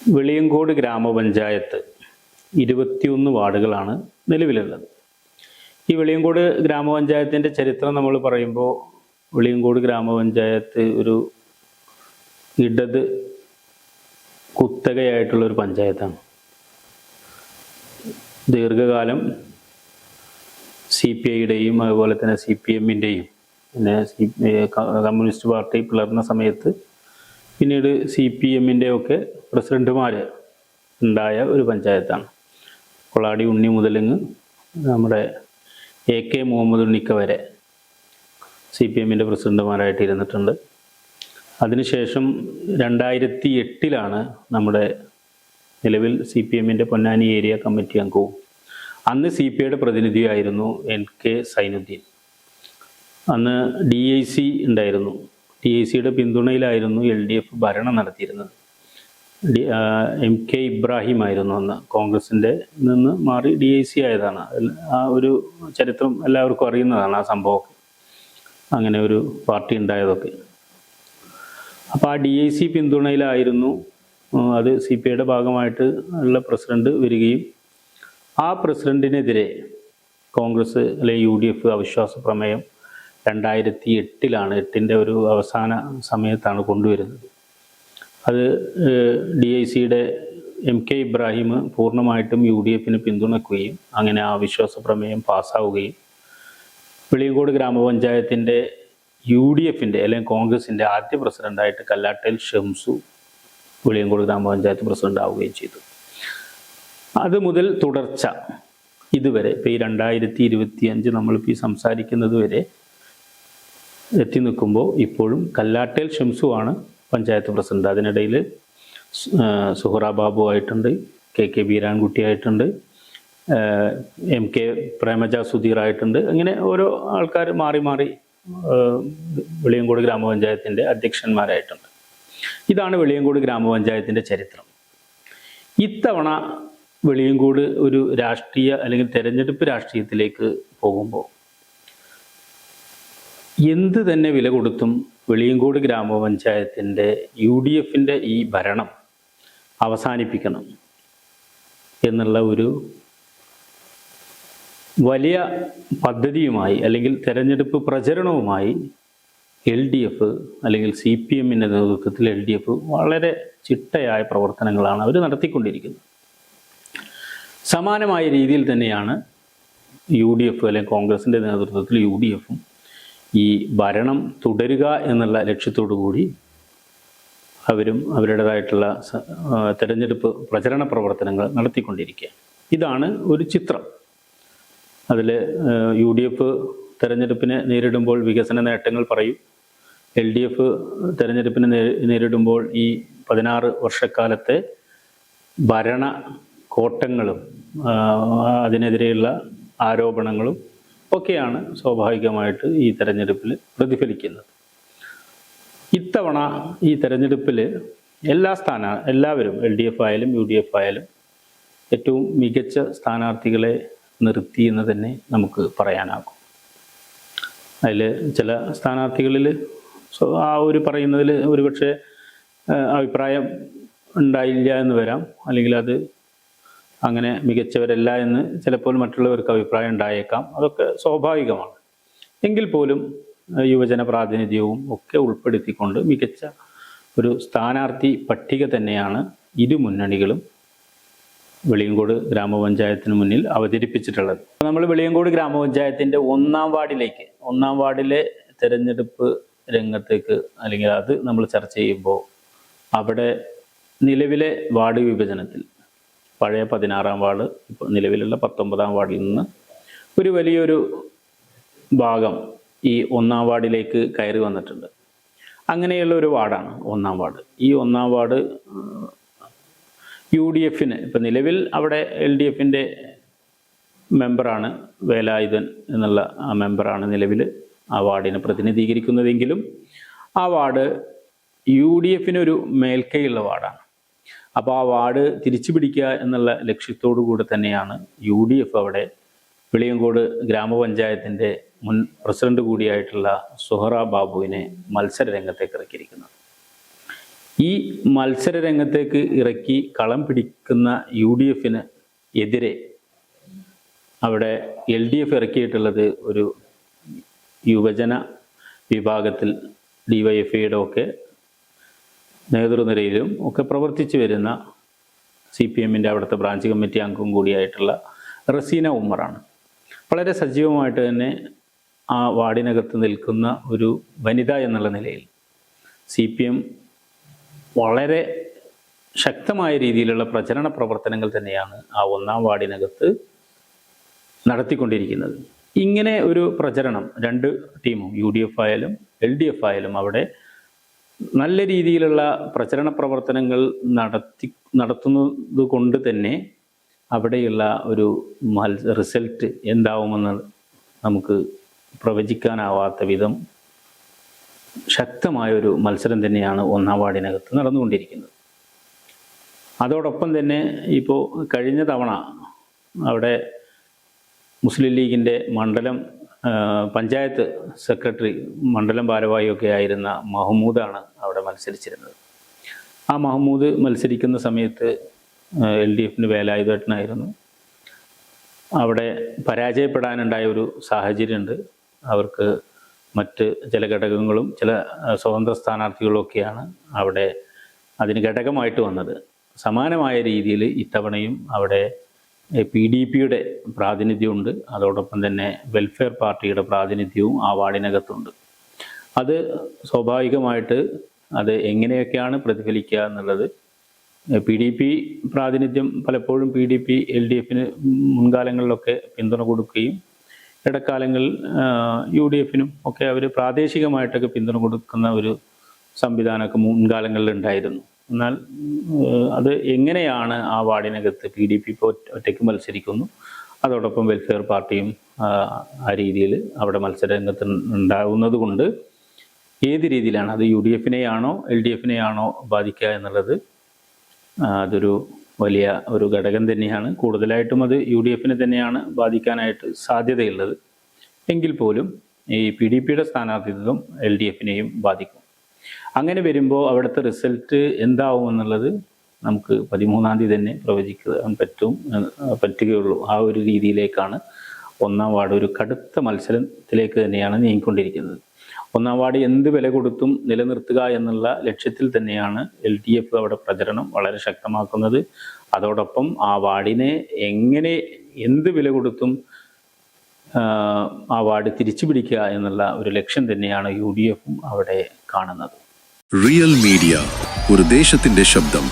വെളിയങ്കോട് ഗ്രാമപഞ്ചായത്ത് ഇരുപത്തിയൊന്ന് വാർഡുകളാണ് നിലവിലുള്ളത്. ഈ വെളിയങ്കോട് ഗ്രാമപഞ്ചായത്തിന്റെ ചരിത്രം നമ്മൾ പറയുമ്പോൾ വെളിയങ്കോട് ഗ്രാമപഞ്ചായത്ത് ഒരു ഇടത് കുത്തകയായിട്ടുള്ള ഒരു പഞ്ചായത്താണ്. ദീർഘകാലം സി പി ഐയുടെയും അതുപോലെ തന്നെ സി പി എമ്മിന്റെയും പിന്നെ കമ്മ്യൂണിസ്റ്റ് പാർട്ടി പിളർന്ന സമയത്ത് പിന്നീട് സി പി എമ്മിന്റെ ഒക്കെ പ്രസിഡന്റുമാർ ഉണ്ടായ ഒരു പഞ്ചായത്താണ്. കൊളാടി ഉണ്ണി മുതലിങ്ങ് നമ്മുടെ എ കെ മുഹമ്മദ് ഉണ്ണിക്ക വരെ സി പി എമ്മിന്റെ പ്രസിഡന്റുമാരായിട്ട് ഇരുന്നിട്ടുണ്ട് അതിനുശേഷം രണ്ടായിരത്തി എട്ടിലാണ് നമ്മുടെ നിലവിൽ സി പി എമ്മിന്റെ പൊന്നാനി ഏരിയ കമ്മിറ്റി അംഗവും. അന്ന് സി പി ഐയുടെ പ്രതിനിധിയായിരുന്നു എൻ കെ സൈനുദ്ദീൻ. അന്ന് ഡി ഐ സി ഉണ്ടായിരുന്നു. ഡി ഐ സിയുടെ പിന്തുണയിലായിരുന്നു എൽ ഡി എഫ് ഭരണം നടത്തിയിരുന്നത്. ഡി എം കെ ഇബ്രാഹിം ആയിരുന്നു അന്ന്. കോൺഗ്രസിന്റെ നിന്ന് മാറി ഡി ഐ സി ആയതാണ്. ആ ഒരു ചരിത്രം എല്ലാവർക്കും അറിയുന്നതാണ് ആ സംഭവമൊക്കെ. അങ്ങനെ ഒരു പാർട്ടി ഉണ്ടായതൊക്കെ. അപ്പോൾ ആ ഡി ഐ സി പിന്തുണയിലായിരുന്നു. അത് സി പി ഐയുടെ ഭാഗമായിട്ട് ഉള്ള പ്രസിഡന്റ് വരികയും ആ പ്രസിഡന്റിനെതിരെ കോൺഗ്രസ് അല്ലെങ്കിൽ യു ഡി എഫ് അവിശ്വാസ പ്രമേയം രണ്ടായിരത്തി എട്ടിലാണ് എട്ടിന്റെ ഒരു അവസാന സമയത്താണ് കൊണ്ടുവരുന്നത്. അത് ഡി ഐ സിയുടെ എം കെ ഇബ്രാഹിം പൂർണമായിട്ടും യു ഡി എഫിന് പിന്തുണക്കുകയും അങ്ങനെ ആ വിശ്വാസ പ്രമേയം പാസ്സാവുകയും വെളിയങ്കോട് ഗ്രാമപഞ്ചായത്തിന്റെ യു ഡി എഫിന്റെ അല്ലെങ്കിൽ കോൺഗ്രസിന്റെ ആദ്യ പ്രസിഡന്റായിട്ട് കല്ലാട്ടൽ ഷംസു വെളിയങ്കോട് ഗ്രാമപഞ്ചായത്ത് പ്രസിഡന്റ് ആവുകയും ചെയ്തു. അത് മുതൽ തുടർച്ച ഇതുവരെ ഇപ്പോൾ ഈ രണ്ടായിരത്തി ഇരുപത്തി അഞ്ച് നമ്മളിപ്പോൾ ഈ സംസാരിക്കുന്നത് വരെ എത്തി നിൽക്കുമ്പോൾ ഇപ്പോഴും കല്ലാട്ടേൽ ഷംസു ആണ് പഞ്ചായത്ത് പ്രസിഡന്റ്. അതിനിടയിൽ സുഹറ ബാബു ആയിട്ടുണ്ട് കെ കെ ബീരാൻകുട്ടി ആയിട്ടുണ്ട് എം കെ പ്രേമജ സുധീർ ആയിട്ടുണ്ട്. അങ്ങനെ ഓരോ ആൾക്കാർ മാറി മാറി വെളിയങ്കോട് ഗ്രാമപഞ്ചായത്തിന്റെ അധ്യക്ഷന്മാരായിട്ടുണ്ട്. ഇതാണ് വെളിയങ്കോട് ഗ്രാമപഞ്ചായത്തിന്റെ ചരിത്രം. ഇത്തവണ വെളിയങ്കോട് ഒരു രാഷ്ട്രീയ അല്ലെങ്കിൽ തെരഞ്ഞെടുപ്പ് രാഷ്ട്രീയത്തിലേക്ക് പോകുമ്പോൾ എന്ത് തന്നെ വില കൊടുത്തും വെളിയങ്കോട് ഗ്രാമപഞ്ചായത്തിന്റെ യു ഡി എഫിന്റെ ഈ ഭരണം അവസാനിപ്പിക്കണം എന്നുള്ള ഒരു വലിയ പദ്ധതിയുമായി അല്ലെങ്കിൽ തെരഞ്ഞെടുപ്പ് പ്രചരണവുമായി എൽ ഡി എഫ് അല്ലെങ്കിൽ സി പി എമ്മിന്റെ നേതൃത്വത്തിൽ എൽ ഡി എഫ് വളരെ ചിട്ടയായ പ്രവർത്തനങ്ങളാണ് അവർ നടത്തിക്കൊണ്ടിരിക്കുന്നത്. സമാനമായ രീതിയിൽ തന്നെയാണ് യു ഡി എഫ് അല്ലെങ്കിൽ കോൺഗ്രസിന്റെ നേതൃത്വത്തിൽ യു ഡി എഫും ഈ ഭരണം തുടരുക എന്നുള്ള ലക്ഷ്യത്തോടു കൂടി അവരും അവരുടേതായിട്ടുള്ള തെരഞ്ഞെടുപ്പ് പ്രചരണ പ്രവർത്തനങ്ങൾ നടത്തിക്കൊണ്ടിരിക്കുക ഇതാണ് ഒരു ചിത്രം. അതിൽ യു ഡി എഫ് തെരഞ്ഞെടുപ്പിനെ നേരിടുമ്പോൾ വികസന നേട്ടങ്ങൾ പറയും. എൽ ഡി എഫ് തെരഞ്ഞെടുപ്പിനെ നേരിടുമ്പോൾ ഈ പതിനാറ് വർഷക്കാലത്തെ ഭരണ കോട്ടങ്ങളും അതിനെതിരെയുള്ള ആരോപണങ്ങളും ഒക്കെയാണ് സ്വാഭാവികമായിട്ട് ഈ തെരഞ്ഞെടുപ്പിൽ പ്രതിഫലിക്കുന്നത്. ഇത്തവണ ഈ തെരഞ്ഞെടുപ്പിൽ എല്ലാ സ്ഥാന എല്ലാവരും എൽ ഡി എഫ് ആയാലും യു ഡി എഫ് ആയാലും ഏറ്റവും മികച്ച സ്ഥാനാർത്ഥികളെ നിർത്തി എന്ന് തന്നെ നമുക്ക് പറയാനാകും. അതിൽ ചില സ്ഥാനാർത്ഥികളിൽ ആ ഒരു പറയുന്നതിൽ ഒരുപക്ഷെ അഭിപ്രായം ഉണ്ടായില്ല എന്ന് വരാം. അല്ലെങ്കിൽ അത് അങ്ങനെ മികച്ചവരല്ല എന്ന് ചിലപ്പോൾ മറ്റുള്ളവർക്ക് അഭിപ്രായം ഉണ്ടായേക്കാം. അതൊക്കെ സ്വാഭാവികമാണ്. എങ്കിൽ പോലും യുവജന പ്രാതിനിധ്യവും ഒക്കെ ഉൾപ്പെടുത്തിക്കൊണ്ട് മികച്ച ഒരു സ്ഥാനാർത്ഥി പട്ടിക തന്നെയാണ് ഇരു മുന്നണികളും വെളിയങ്കോട് ഗ്രാമപഞ്ചായത്തിന് മുന്നിൽ അവതരിപ്പിച്ചിട്ടുള്ളത്. നമ്മൾ വെളിയങ്കോട് ഗ്രാമപഞ്ചായത്തിന്റെ ഒന്നാം വാർഡിലേക്ക് ഒന്നാം വാർഡിലെ തെരഞ്ഞെടുപ്പ് രംഗത്തേക്ക് അല്ലെങ്കിൽ അത് നമ്മൾ ചർച്ച ചെയ്യുമ്പോൾ അവിടെ നിലവിലെ വാർഡ് വിഭജനത്തിൽ പഴയ പതിനാറാം വാർഡ് ഇപ്പോൾ നിലവിലുള്ള പത്തൊമ്പതാം വാർഡിൽ നിന്ന് ഒരു വലിയൊരു ഭാഗം ഈ ഒന്നാം വാർഡിലേക്ക് കയറി വന്നിട്ടുണ്ട്. അങ്ങനെയുള്ള ഒരു വാർഡാണ് ഒന്നാം വാർഡ്. ഈ ഒന്നാം വാർഡ് യു ഡി എഫിന് ഇപ്പം നിലവിൽ അവിടെ എൽ ഡി എഫിന്റെ മെമ്പറാണ് വേലായുധൻ എന്നുള്ള ആ മെമ്പറാണ് നിലവിൽ ആ വാർഡിനെ പ്രതിനിധീകരിക്കുന്നതെങ്കിലും ആ വാർഡ് യു ഡി എഫിനൊരു മേൽക്കൈയുള്ള വാർഡാണ്. അപ്പോൾ ആ വാർഡ് തിരിച്ചു പിടിക്കുക എന്നുള്ള ലക്ഷ്യത്തോടു കൂടെ തന്നെയാണ് യു ഡി എഫ് അവിടെ വെളിയങ്കോട് ഗ്രാമപഞ്ചായത്തിന്റെ മുൻ പ്രസിഡന്റ് കൂടിയായിട്ടുള്ള സുഹറ ബാബുവിനെ മത്സര രംഗത്തേക്ക് ഇറക്കിയിരിക്കുന്നത്. ഈ മത്സര രംഗത്തേക്ക് ഇറക്കി കളം പിടിക്കുന്ന യു ഡി എഫിന് എതിരെ അവിടെ എൽ ഡി എഫ് ഇറക്കിയിട്ടുള്ളത് ഒരു യുവജന വിഭാഗത്തിൽ ഡി വൈ എഫ് ഐയുടെ ഒക്കെ നേതൃനിരയിലും ഒക്കെ പ്രവർത്തിച്ചു വരുന്ന സി പി എമ്മിന്റെ അവിടുത്തെ ബ്രാഞ്ച് കമ്മിറ്റി അംഗം കൂടിയായിട്ടുള്ള റസീന ഉമ്മറാണ്. വളരെ സജീവമായിട്ട് തന്നെ ആ വാർഡിനകത്ത് നിൽക്കുന്ന ഒരു വനിത എന്നുള്ള നിലയിൽ സി പി എം വളരെ ശക്തമായ രീതിയിലുള്ള പ്രചരണ പ്രവർത്തനങ്ങൾ തന്നെയാണ് ആ ഒന്നാം വാർഡിനകത്ത് നടത്തിക്കൊണ്ടിരിക്കുന്നത്. ഇങ്ങനെ ഒരു പ്രചരണം രണ്ട് ടീമും യു ഡി എഫ് ആയാലും എൽ ഡി എഫ് ആയാലും അവിടെ നല്ല രീതിയിലുള്ള പ്രചരണ പ്രവർത്തനങ്ങൾ നടത്തി നടത്തുന്നത് കൊണ്ട് തന്നെ അവിടെയുള്ള ഒരു റിസൾട്ട് എന്താവുമെന്ന് നമുക്ക് പ്രവചിക്കാനാവാത്ത വിധം ശക്തമായൊരു മത്സരം തന്നെയാണ് ഒന്നാം വാർഡിനകത്ത് നടന്നുകൊണ്ടിരിക്കുന്നത്. അതോടൊപ്പം തന്നെ ഇപ്പോൾ കഴിഞ്ഞ തവണ അവിടെ മുസ്ലിം ലീഗിന്റെ മണ്ഡലം പഞ്ചായത്ത് സെക്രട്ടറി മണ്ഡലം ഭാരവാഹിയൊക്കെ ആയിരുന്ന മഹമ്മൂദാണ് അവിടെ മത്സരിച്ചിരുന്നത്. ആ മഹമ്മൂദ് മത്സരിക്കുന്ന സമയത്ത് എൽ ഡി എഫിന് വേലായുധേട്ടനായിരുന്നു. അവിടെ പരാജയപ്പെടാനുണ്ടായ ഒരു സാഹചര്യമുണ്ട്. അവർക്ക് മറ്റ് ചില ഘടകങ്ങളും ചില സ്വതന്ത്ര സ്ഥാനാർത്ഥികളും ഒക്കെയാണ് അവിടെ അതിന് ഘടകമായിട്ട് വന്നത്. സമാനമായ രീതിയിൽ ഇത്തവണയും അവിടെ പി ഡി പിയുടെ പ്രാതിനിധ്യമുണ്ട്. അതോടൊപ്പം തന്നെ വെൽഫെയർ പാർട്ടിയുടെ പ്രാതിനിധ്യവും ആ വാർഡിനകത്തുണ്ട്. അത് സ്വാഭാവികമായിട്ട് അത് എങ്ങനെയൊക്കെയാണ് പ്രതിഫലിക്കുക എന്നുള്ളത് പി ഡി പി പ്രാതിനിധ്യം പലപ്പോഴും P D P L D എഫിന് മുൻകാലങ്ങളിലൊക്കെ പിന്തുണ കൊടുക്കുകയും ഇടക്കാലങ്ങളിൽ യു ഡി എഫിനും ഒക്കെ അവർ പ്രാദേശികമായിട്ടൊക്കെ പിന്തുണ കൊടുക്കുന്ന ഒരു സംവിധാനമൊക്കെ മുൻകാലങ്ങളിൽ ഉണ്ടായിരുന്നു എന്നാൽ അത് എങ്ങനെയാണ് ആ വാർഡിനകത്ത് പി ഡി പി ഇപ്പോൾ ഒറ്റയ്ക്ക് മത്സരിക്കുന്നു? അതോടൊപ്പം വെൽഫെയർ പാർട്ടിയും ആ, രീതിയിൽ അവിടെ മത്സരരംഗത്ത് ഉണ്ടാകുന്നത് കൊണ്ട് ഏത് രീതിയിലാണ്? അത് യു ഡി എഫിനെയാണോ എൽ ഡി എഫിനെയാണോ ബാധിക്കുക എന്നുള്ളത് അതൊരു വലിയ ഒരു ഘടകം തന്നെയാണ്. കൂടുതലായിട്ടും അത് യു ഡി എഫിനെ തന്നെയാണ് ബാധിക്കാനായിട്ട് സാധ്യതയുള്ളത്. എങ്കിൽ പോലും ഈ പി ഡി പിയുടെ സ്ഥാനാർത്ഥിത്വം എൽ ഡി എഫിനെയും ബാധിക്കും. അങ്ങനെ വരുമ്പോൾ അവിടുത്തെ റിസൾട്ട് എന്താവും എന്നുള്ളത് നമുക്ക് പതിമൂന്നാം തീയതി തന്നെ പ്രവചിക്കാൻ പറ്റും പറ്റുകയുള്ളൂ. ആ ഒരു രീതിയിലേക്കാണ് ഒന്നാം വാർഡ് ഒരു കടുത്ത മത്സരത്തിലേക്ക് തന്നെയാണ് നീങ്ങിക്കൊണ്ടിരിക്കുന്നത്. ഒന്നാം വാർഡ് എന്ത് വില കൊടുത്തും നിലനിർത്തുക എന്നുള്ള ലക്ഷ്യത്തിൽ തന്നെയാണ് എൽ ഡി എഫ് അവിടെ പ്രചരണം വളരെ ശക്തമാക്കുന്നത്. അതോടൊപ്പം ആ വാർഡിനെ എങ്ങനെ എന്ത് വില കൊടുത്തും ആ വാർഡ് തിരിച്ചു പിടിക്കുക എന്നുള്ള ഒരു ലക്ഷ്യം തന്നെയാണ് യു ഡി എഫും അവിടെ കാണുന്നത്. റിയൽ മീഡിയ ഒരു ദേശത്തിന്റെ ശബ്ദം.